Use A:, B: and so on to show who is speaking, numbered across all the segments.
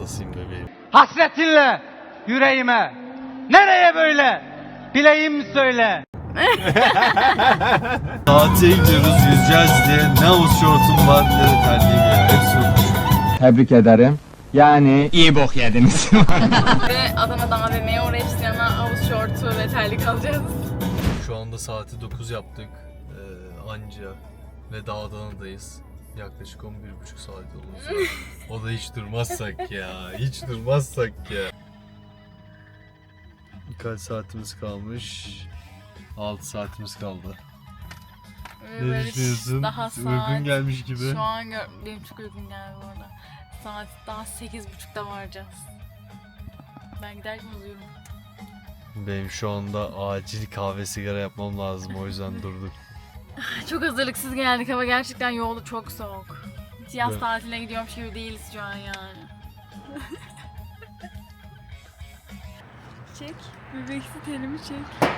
A: hastasıyım bebeğim.
B: Hasretinle yüreğime. Nereye böyle? Bileyim söyle.
A: Tatile gidiyoruz, yüzeceğiz diye ne havuz şortum var ne de terliğim ya. Hepsi unutmuş.
C: Tebrik ederim. Yani iyi bok yediniz.
D: Ve Adana'dan AVM'ye oraya Sinan'a havuz şortu ve terlik alacağız.
A: Şu anda saati 9 yaptık. Ee, anca ve daha Adana'dayız. Yaklaşık 11,5 saat olacak. o da hiç durmazsak ya. Hiç durmazsak ya. Birkaç saatimiz kalmış. 6 saatimiz kaldı. Ne
D: böyle
A: düşünüyorsun?
D: Daha saat...
A: Uykun gelmiş gibi.
D: Şu an gör... benim çok uykum geldi bu arada. Saat daha 8.30'da varacağız. Ben giderken uyuyorum.
A: Benim şu anda acil kahve sigara yapmam lazım o yüzden durduk.
D: Çok hazırlıksız geldik. Hava gerçekten yolu çok soğuk. Hiç yaz
A: Evet.
D: tatiline gidiyormuş gibi değiliz şu an yani. çek. Bebeksi tenimi çek.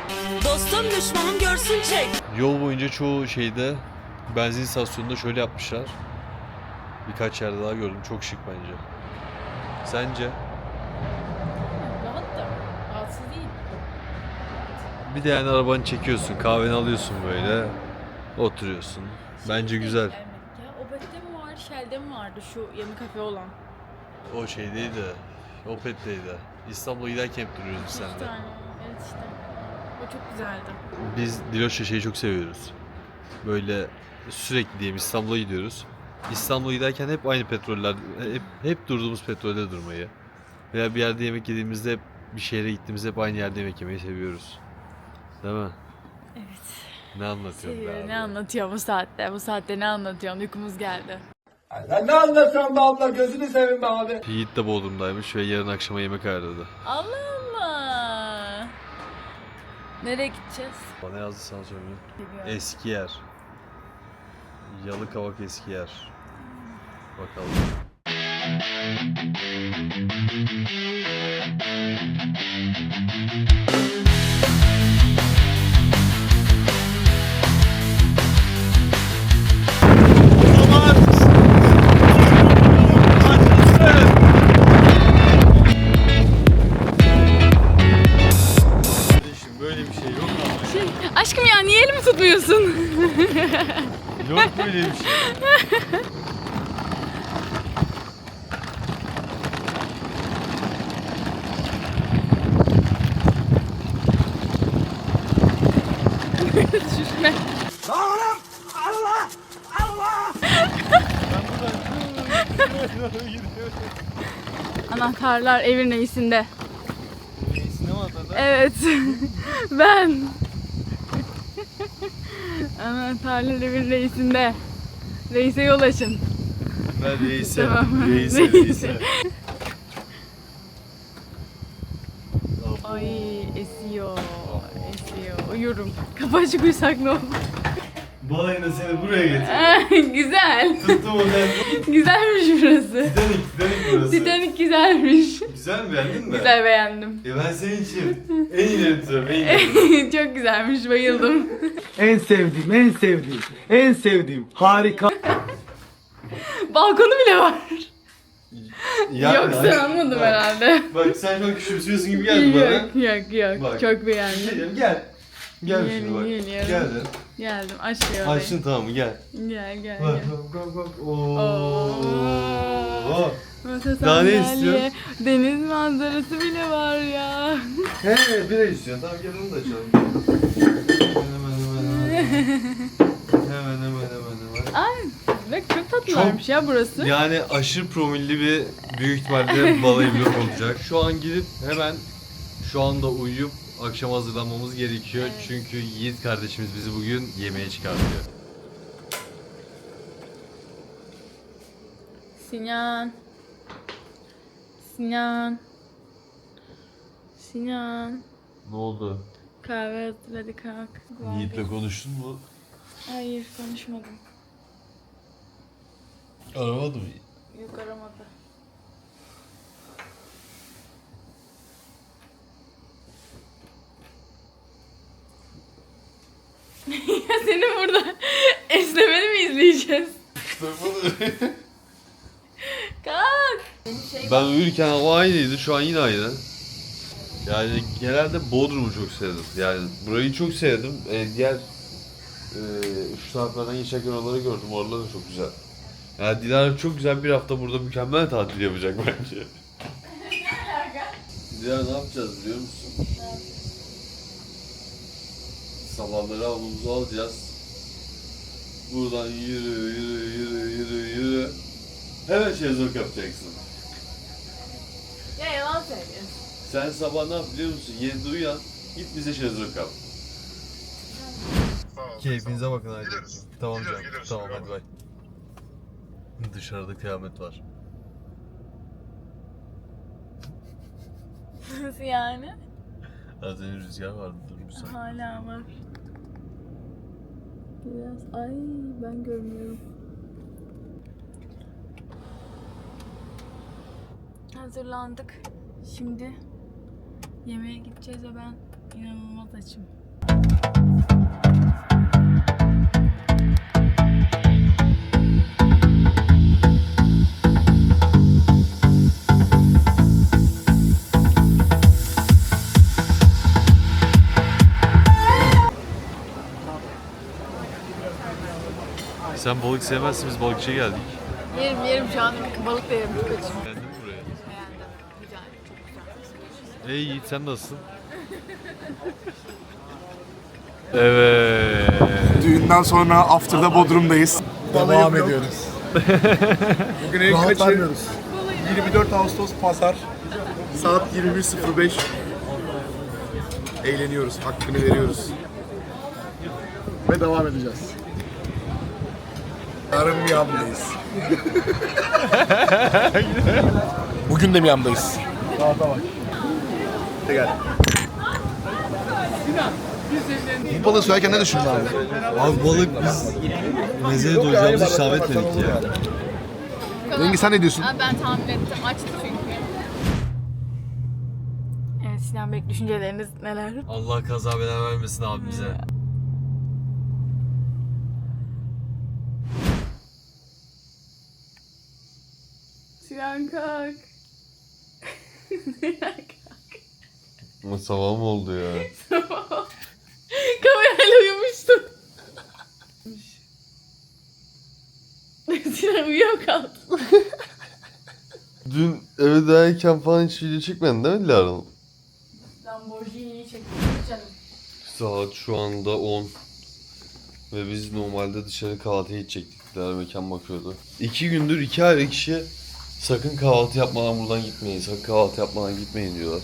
E: Dostum düşmanım görsün çek.
A: Yol boyunca çoğu şeyde benzin istasyonunda şöyle yapmışlar. Birkaç yerde daha gördüm. Çok şık bence. Sence?
D: Rahat da. Rahatsız değil.
A: Bir de yani arabanı çekiyorsun, kahveni alıyorsun böyle. Oturuyorsun. Bence güzel.
D: Ya Obet'te mi var, Shell'de mi vardı şu yanı kafe olan?
A: O şeydeydi. Opet'teydi. İstanbul'a giderken hep duruyoruz biz
D: İki
A: seninle.
D: tane. Evet işte. O çok güzeldi.
A: Biz Diloş'la şeyi çok seviyoruz. Böyle sürekli diyeyim İstanbul'a gidiyoruz. İstanbul'a giderken hep aynı petroller, hep, hep durduğumuz petrolde durmayı. Veya bir yerde yemek yediğimizde hep bir şehre gittiğimizde hep aynı yerde yemek yemeyi seviyoruz. Değil mi?
D: Evet.
A: Ne anlatıyorum be abi?
D: Ne anlatıyor bu saatte? Bu saatte ne anlatıyorsun? Uykumuz geldi.
F: Sen ne anlatıyorsun be abla gözünü seveyim be abi.
A: Yiğit de Bodrum'daymış ve yarın akşama yemek ayarladı.
D: Allah Allah. Nereye gideceğiz?
A: Bana yazdı sana söyleyeyim. Eski yer. Yalıkavak eski yer. Bakalım. Yok böyle bir şey.
D: Düşme. Anahtarlar evin reisinde. Evet. ben. Anahtarlar evin reisinde. Reise yol açın.
A: Ben reise.
D: Tamam.
A: Reise.
D: Reise. Ay esiyor. Esiyor. Uyurum. Kapı açık uyusak ne olur?
A: Balayına seni buraya getir.
D: Güzel.
A: Tuttum o.
D: Güzelmiş burası.
A: Titanic, Titanic burası.
D: Titanic güzelmiş.
A: Güzel mi beğendin mi?
D: Güzel beğendim.
A: E ben senin için en iyilerini tutuyorum, en iyilerini.
D: Çok güzelmiş. Bayıldım.
B: En sevdiğim, en sevdiğim, en sevdiğim. Harika.
D: Balkonu bile var.
A: Ya-
D: Yok sen anladın herhalde.
A: Bak sen şu an küçümsüyorsun gibi geldi bana.
D: Yok yok yok.
A: Bak.
D: Çok beğendim.
A: Geliyorum gel. Gel
D: Gel,
A: şimdi bak.
D: geliyorum.
A: Geldin.
D: Geldim. Açmıyor orayı.
A: Açtın tamam mı gel.
D: Gel gel
A: Bak
D: gel.
A: bak bak bak.
D: Oo.
A: Oo.
D: Masa
A: Daha ne
D: sandalye? Deniz manzarası bile var ya.
A: He bira istiyorsun. Tamam gel onu da açalım. Hemen hemen hemen hemen. Hemen hemen hemen hemen.
D: Ay bak çok tatlılarmış ya burası.
A: Yani aşırı promilli bir büyük ihtimalle balayı vlog olacak. Şu an gidip hemen şu anda uyuyup akşam hazırlanmamız gerekiyor. Çünkü Yiğit kardeşimiz bizi bugün yemeğe çıkartıyor.
D: Sinan. Sinan. Sinan.
A: Ne oldu?
D: Kahve hazır hadi kalk.
A: Yiğit'le konuştun mu?
D: Hayır konuşmadım.
A: Aramadı mı?
D: Yok aramadı. ya senin burada esnemeni mi izleyeceğiz?
A: Ben uyurken hava aynıydı. Şu an yine aynı. Yani genelde Bodrum'u çok sevdim. Yani burayı çok sevdim. Ee, diğer e, şu taraflardan geçerken oraları gördüm. Oralar da çok güzel. Yani Dilara çok güzel bir hafta burada mükemmel tatil yapacak bence. Dilara ne yapacağız biliyor musun? Sabahları havlumuzu alacağız. Buradan yürü yürü yürü yürü yürü. Hemen şezlong yapacaksın. Sen sabah ne yap biliyor musun? 7'de uyan, git bize şezlong yap. Keyfinize bakın hadi. Tamam canım. Tamam hadi bay. Dışarıda kıyamet var.
D: Nasıl yani?
A: Az önce rüzgar vardı durmuşsun.
D: Hala var. Biraz ay ben görmüyorum. Hazırlandık. Şimdi yemeğe gideceğiz ve ben inanılmaz açım.
A: Sen balık sevmezsin biz balıkçıya geldik.
D: Yerim yerim şu an balık da yerim çok açım.
A: Geldin mi buraya?
D: Beğendim. Güzel, çok
A: Ey Yiğit sen nasılsın? evet.
G: Düğünden sonra After'da Bodrum'dayız. Devam ediyoruz. Bugün en kaçı? 24 Ağustos Pazar. Saat 21.05. Eğleniyoruz, hakkını veriyoruz. Ve devam edeceğiz. Yarın Miami'deyiz. Bugün de Miami'deyiz. Saate bak. Hadi gel. Bu balığı söylerken ne düşündün abi?
A: Abi balık biz mezeye doyacağımızı hiç tahmin etmedik ya.
G: Rengi sen ne diyorsun?
D: Aa, ben tahmin ettim. Açtı çünkü. Evet Sinan Bey düşünceleriniz neler?
A: Allah kaza bela vermesin abi bize.
D: Sinan kalk. Sinan kalk.
A: Ama sabah mı oldu ya?
D: Kamerayla uyumuştum. Sinan uyuyor kaldı.
A: Dün eve dayarken falan hiç video çekmedin değil mi Dilara?
D: Lamborghini'yi çektim canım.
A: Saat şu anda 10. Ve biz normalde dışarı kahvaltıya gidecektik. Dilara mekan bakıyordu. İki gündür iki ayrı kişi sakın kahvaltı yapmadan buradan gitmeyin. Sakın kahvaltı yapmadan gitmeyin diyorlar.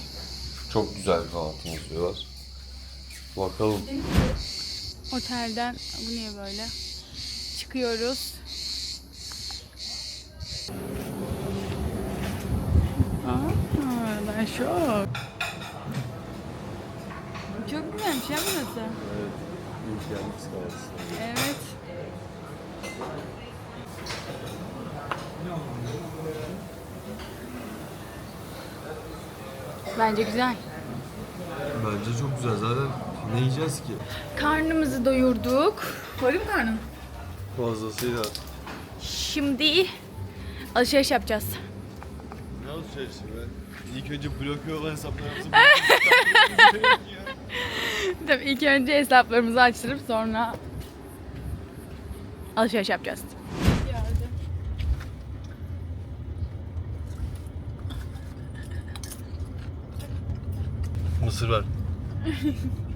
A: Çok güzel bir kahvaltımız diyorlar. Bakalım.
D: Otelden bu niye böyle? Çıkıyoruz. Aa, ben şok. Çok güzelmiş ya burası. Evet. Bence güzel.
A: Bence çok güzel. Zaten ne yiyeceğiz ki?
D: Karnımızı doyurduk. Doydu mu karnın?
A: Fazlasıyla.
D: Şimdi alışveriş yapacağız.
A: Ne alışverişi be? İlk önce bloke olan hesaplarımızı
D: Tabii ilk önce hesaplarımızı açtırıp sonra alışveriş yapacağız.
A: Mısır ver.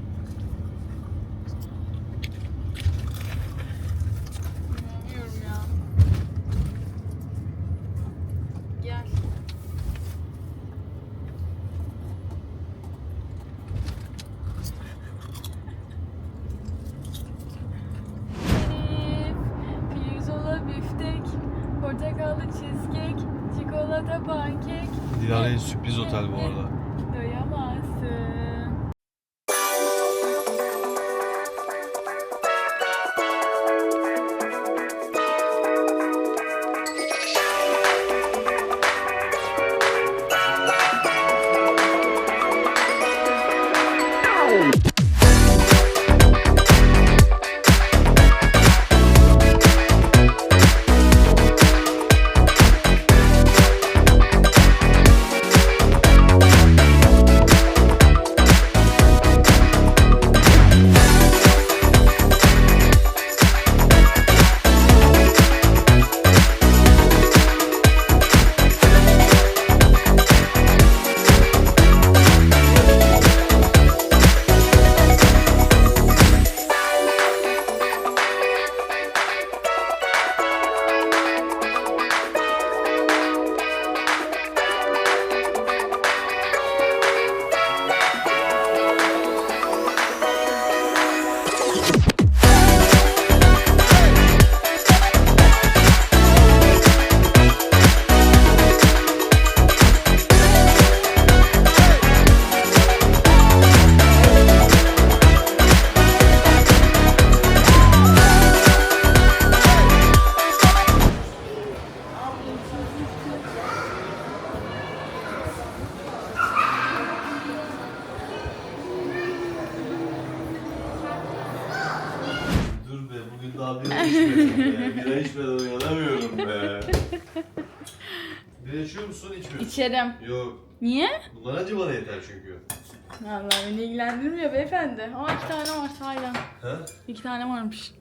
D: Vallahi beni ilgilendirmiyor beyefendi. Aa iki tane var sahiden.
A: Ha?
D: İki tane varmış.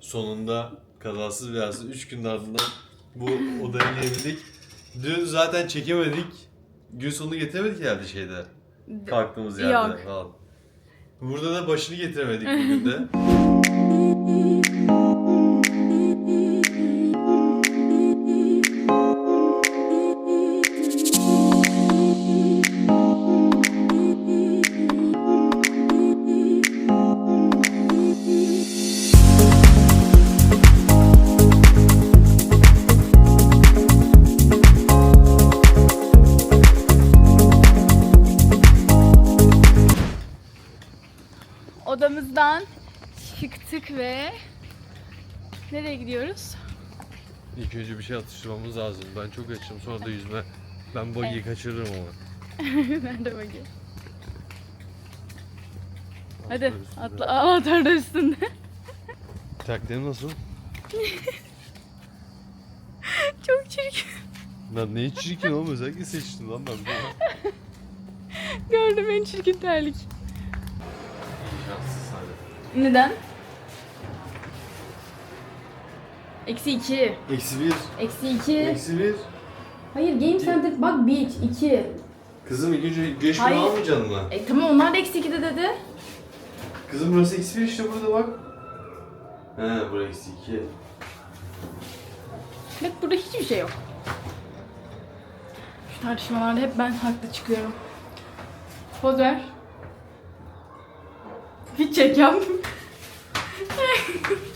A: Sonunda kazasız belasız 3 günün ardından bu odaya gelebildik. Dün zaten çekemedik. Gün sonunu getiremedik herhalde şeyde. Kalktığımız yerde
D: Yok.
A: falan. Burada da başını getiremedik bugün de.
D: ve nereye gidiyoruz?
A: İlk önce bir şey atıştırmamız lazım. Ben çok açım sonra da yüzme. Ben bogiyi kaçırırım ama.
D: Nerede bakayım? Hadi atla. Aa atar da üstünde.
A: Taktiğim nasıl?
D: Çok çirkin.
A: Lan neyi çirkin oğlum özellikle seçtim lan ben bunu.
D: Gördüm en çirkin terlik. Neden? Eksi iki.
A: Eksi bir.
D: Eksi iki.
A: Eksi bir.
D: Hayır Game Center bak bir iki.
A: Kızım ilk önce güneş
D: Hayır.
A: kremi almayacaksın mı?
D: E tamam onlar da eksi iki de dedi.
A: Kızım burası eksi bir işte burada bak. He burası eksi iki.
D: Bak burada hiçbir şey yok. Şu tartışmalarda hep ben haklı çıkıyorum. Poz ver. Hiç çek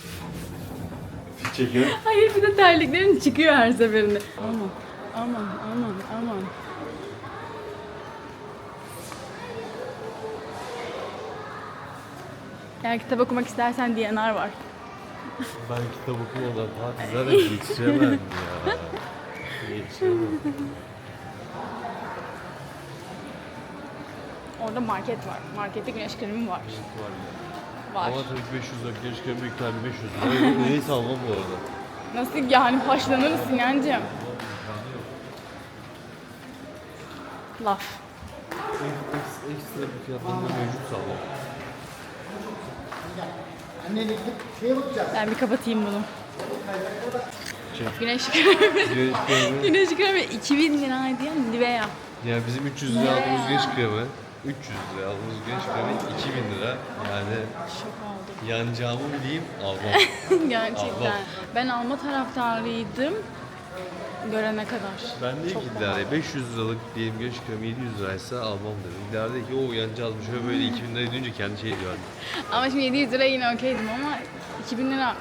D: yap.
A: Çekiyor.
D: Hayır bir de terliklerin çıkıyor her seferinde. Aman aman aman aman. Eğer kitap okumak istersen DNR var.
A: Ben kitap okumadan Fatih zaten yetişemem ya. Yetişemem.
D: Orada market var. Markette güneş kremi var. Var.
A: Ama tabii 500 lira büyük tane 500 lira. Neyse almam bu arada.
D: Nasıl yani haşlanırsın yancım. Laf.
A: Ekstra, ekstra bir fiyatlarında mevcut almam.
D: Ben bir kapatayım bunu.
A: Çek.
D: Güneş kremi.
A: Güneş kremi.
D: güneş kremi 2000 liraydı ya Nivea.
A: Yani bizim 300 liraya aldığımız güneş kremi 300 liraya aldığımız güneş kremi 2000 lira. Yani
D: Şok oldum.
A: yanacağımı bileyim almam.
D: Gerçekten.
A: Allah.
D: Ben alma taraftarıydım. Görene kadar.
A: Ben de
D: pahalı.
A: ileride 500 liralık diyelim güneş kremi 700 liraysa almam dedim. İleride ki o yanacağız mı şöyle böyle 2000 lira deyince kendi şey diyor.
D: Ama şimdi 700 lira yine okeydim ama 2000 lira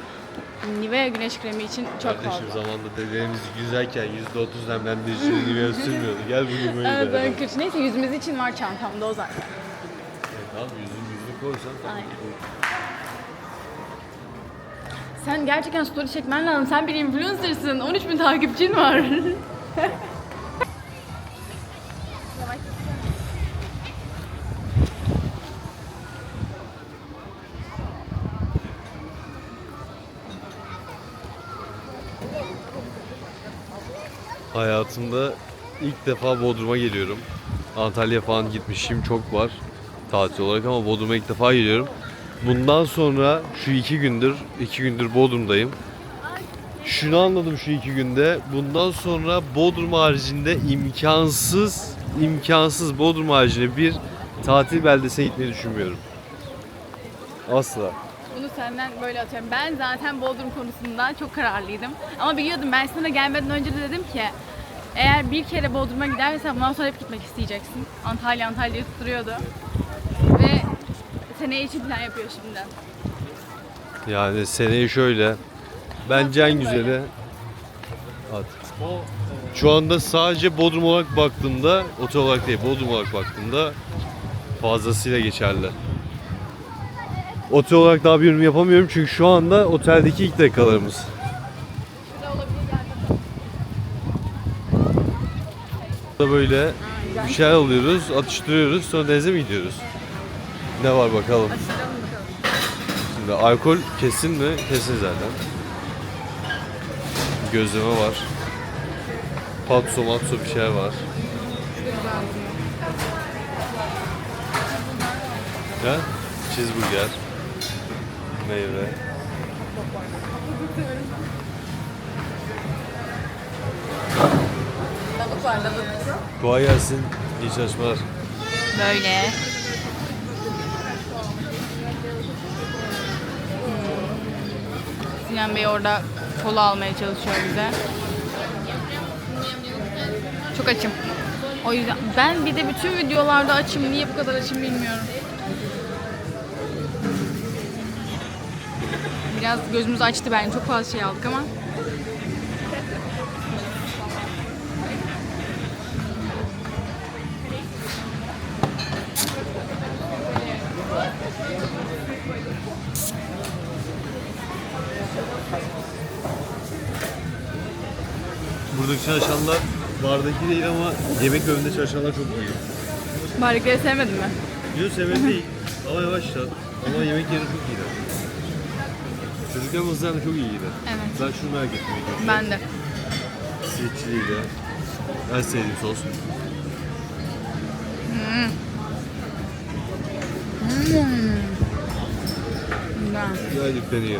D: Nivea güneş kremi için çok
A: Kardeşim
D: fazla.
A: zamanında dedelerimiz güzelken %30 nemlendirici gibi sürmüyordu. Gel bugün böyle
D: Evet, ben kırç. Neyse yüzümüz için var çantamda o zaten.
A: Evet, Tamam yüzünü yüzünü koysan tamam.
D: Aynen. Sen gerçekten story çekmen lazım. Sen bir influencer'sın. 13 bin takipçin var.
A: Hayatımda ilk defa Bodrum'a geliyorum. Antalya falan gitmişim çok var tatil olarak ama Bodrum'a ilk defa geliyorum. Bundan sonra şu iki gündür, iki gündür Bodrum'dayım. Şunu anladım şu iki günde. Bundan sonra Bodrum haricinde imkansız, imkansız Bodrum haricinde bir tatil beldesine gitmeyi düşünmüyorum. Asla.
D: Bunu senden böyle atıyorum. Ben zaten Bodrum konusunda çok kararlıydım. Ama biliyordum ben sana gelmeden önce de dedim ki eğer bir kere Bodrum'a gidersen bundan sonra hep gitmek isteyeceksin. Antalya Antalya'yı tutturuyordu. Ve seneye için plan yapıyor şimdi.
A: Yani seneye şöyle. Bence en güzeli at. Şu anda sadece Bodrum olarak baktığımda, otel olarak değil, Bodrum olarak baktığımda fazlasıyla geçerli. Otel olarak daha bir yorum yapamıyorum çünkü şu anda oteldeki ilk dakikalarımız.
D: Ne olabilir gelmedi.
A: Burada böyle bir şeyler alıyoruz, atıştırıyoruz, sonra denize mi gidiyoruz? Ne var bakalım. Şimdi alkol kesin mi? Kesin zaten. gözleme var. Patso matso bir şeyler var. Ya cheeseburger. Meyve.
D: Var lavuk.
A: Kolay gelsin. İyi çalışmalar.
D: Böyle. Sinan Bey orada kola almaya çalışıyor bize. Çok açım. O yüzden ben bir de bütün videolarda açım. Niye bu kadar açım bilmiyorum. Biraz gözümüz açtı bence. Çok fazla şey aldık ama.
A: Buradaki çalışanlar bardaki değil ama yemek bölümünde çalışanlar çok iyi.
D: Bardakları sevmedin mi?
A: Yok seven değil ama yavaşlar. Ama yemek yeri çok iyiler. Çocuklarımızdan da çok iyiydi.
D: Evet.
A: Ben şunu merak ettim.
D: Ben de.
A: Sweetçiliğiyle. En sevdiğim sos.
D: Güzel.
A: Gerçekten iyi.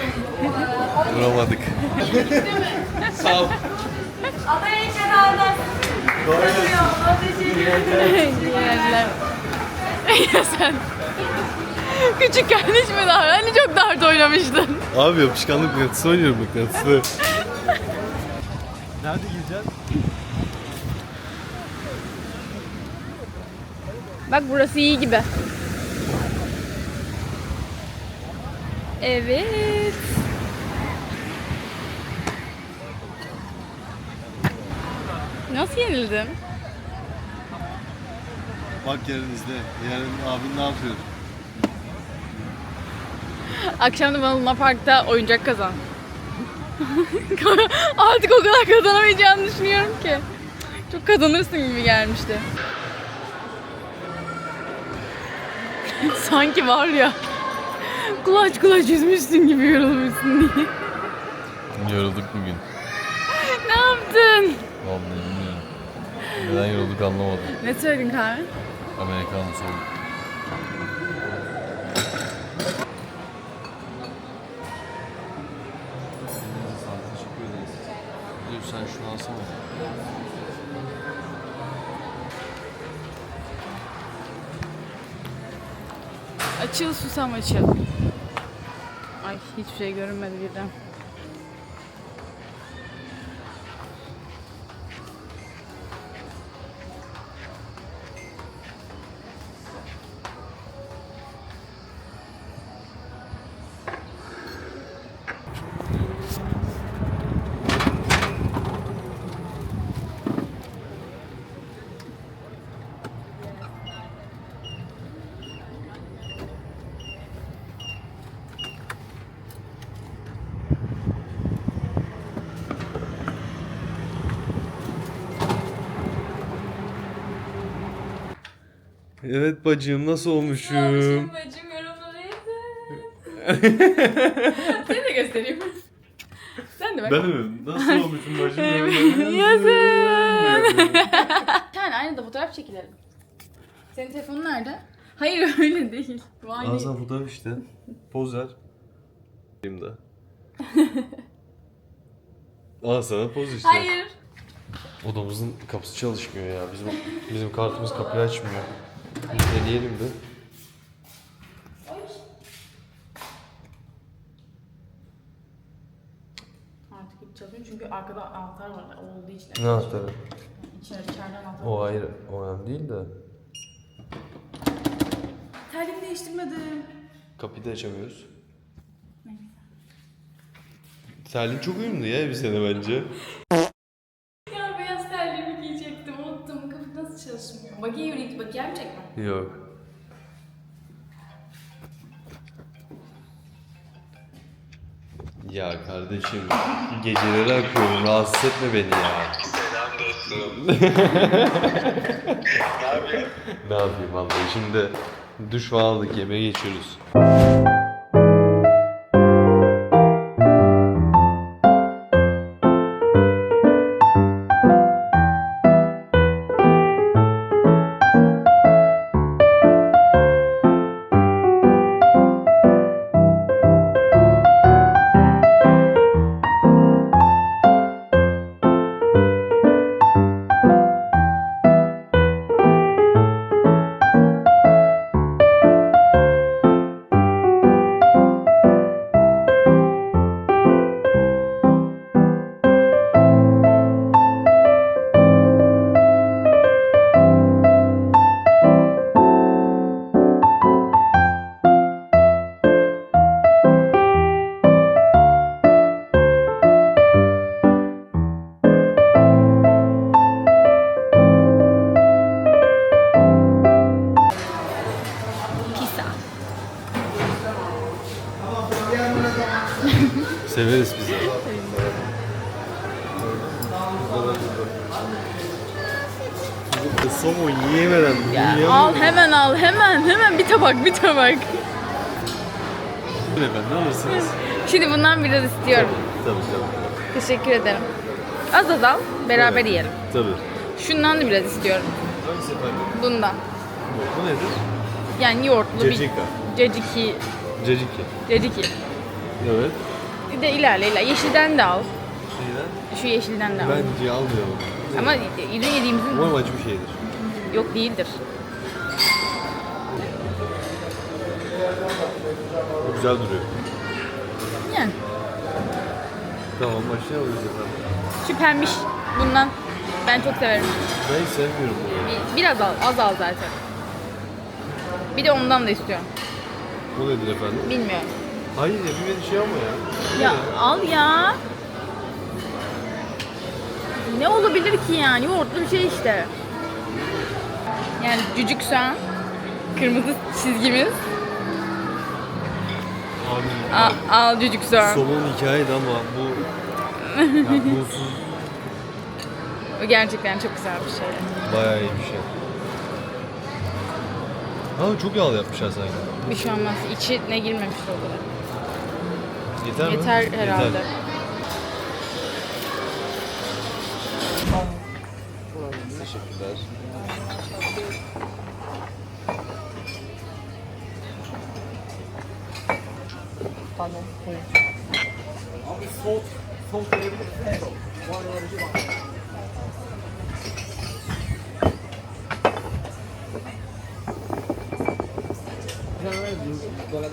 A: Vuramadık. Sağ ol.
D: Yerler. ya sen. Küçük kardeş mi daha? Hani çok dart oynamıştın.
A: Abi yapışkanlık mıknatısı oynuyorum mıknatısı. Nerede gireceğiz?
D: Bak burası iyi gibi. Evet. Nasıl yenildin?
A: Bak yarın izle. Yarın abin ne yapıyor?
D: Akşam da bana Luna Park'ta oyuncak kazan. Artık o kadar kazanamayacağını düşünüyorum ki. Çok kazanırsın gibi gelmişti. Sanki var ya. Kulaç kulaç yüzmüşsün gibi yorulmuşsun diye.
A: Yorulduk bugün.
D: ne yaptın?
A: Vallahi bilmiyorum. Neden yorulduk anlamadım.
D: Ne söyledin kahve?
A: Amerikan soğuk. Sen şunu alsana.
D: Açıl susam açıl. Ay hiçbir şey görünmedi birden.
A: Evet bacım nasıl olmuşum?
D: Bacım yorumlarıydı. Seni de göstereyim. Sen de bak.
A: Ben mi? Nasıl olmuşum bacım?
D: Yazın. Bir tane aynı da fotoğraf çekilelim. Senin telefonun nerede? Hayır öyle değil. Bu aynı.
A: Al sana fotoğraf işte. Poz ver. Benim de. Al sana poz işte.
D: Hayır.
A: Odamızın kapısı çalışmıyor ya. Bizim bizim kartımız kapıyı açmıyor. Bir deneyelim de.
D: Artık hiç çalışmıyor çünkü arkada anahtar var olduğu için.
A: Ne anahtarı?
D: İçeride içeriden anahtar
A: O ayrı. O önemli değil de.
D: Terliğimi değiştirmedim.
A: Kapıyı da açamıyoruz. Terlin çok uyumlu ya elbisene bence.
D: Ya beyaz terliğimi giyecektim. Unuttum. Kafa nasıl çalışmıyor? Bakayım yürüyüp bakayım çekme.
A: Yok. Ya kardeşim geceleri akıyorum rahatsız etme beni ya. Selam dostum. ne yapayım vallahi şimdi duş falan aldık yemeğe geçiyoruz.
D: Bir tabak bir tabak.
A: efendim ne alırsınız?
D: Şimdi bundan biraz istiyorum.
A: Tabii tabii.
D: Teşekkür ederim. Az az al beraber
A: Evet.
D: yiyelim.
A: Tabii.
D: Şundan da biraz istiyorum.
A: Hangisi efendim?
D: Bundan.
A: Bu nedir?
D: Yani yoğurtlu
A: Cacika.
D: bir caciki.
A: Caciki.
D: Caciki.
A: Evet.
D: Bir de ilerle ilerle. Yeşilden de al.
A: Neyden?
D: Şu yeşilden de al.
A: Bence almayalım.
D: Ama yine yediğimizin
A: Umarım acı bir şeydir.
D: yok değildir.
A: Güzel duruyor.
D: Yani
A: Tamam başlayalım efendim.
D: şu pembiş bundan ben çok severim.
A: Ben hiç sevmiyorum bunu.
D: Bir- Biraz al, az al zaten. Bir de ondan da istiyorum.
A: Bu nedir efendim?
D: Bilmiyorum.
A: Hayır ya bir beni şey ama ya.
D: Ya al ya. Ne olabilir ki yani? Yoğurtlu bir şey işte. Yani cücük soğan. Kırmızı çizgimiz.
A: Abi
D: Al, cücük soğan.
A: somon hikayeydi ama bu ya bunsuz
D: gerçekten çok güzel bir şey.
A: bayağı iyi bir şey. Ama çok yağlı yapmışlar sanki.
D: Bir şey olmaz. İçine girmemiş o kadar.
A: Yeter mi?
D: Yeter herhalde. গলা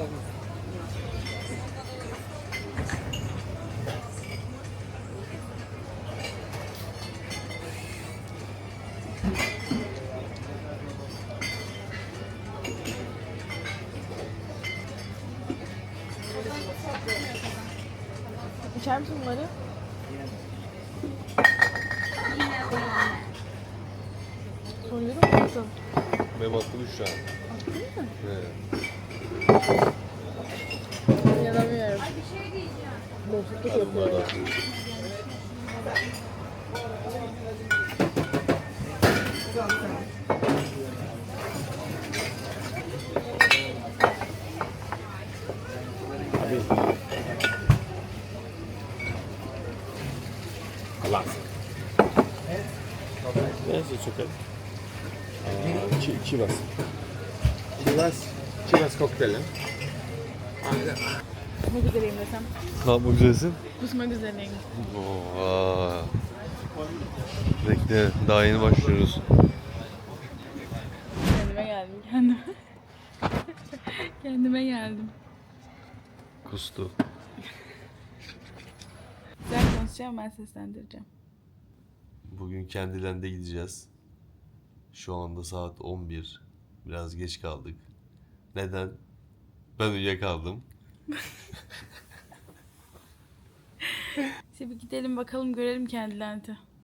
A: Neyse çok iyi.
G: Ç- Chivas. Chivas. Chivas kokteyli.
D: Kusmak üzereyim desem.
A: Ne yapmak üzeresin?
D: Kusmak üzereyim.
A: Oha. Bekle daha yeni başlıyoruz.
D: Kendime geldim. Kendime. Kendime geldim.
A: Kustu.
D: Konuşacağım ben seslendireceğim.
A: Bugün Kendilerinde gideceğiz. Şu anda saat 11. Biraz geç kaldık. Neden? Ben uyuyakaldım.
D: Bir gidelim bakalım görelim kendilerini.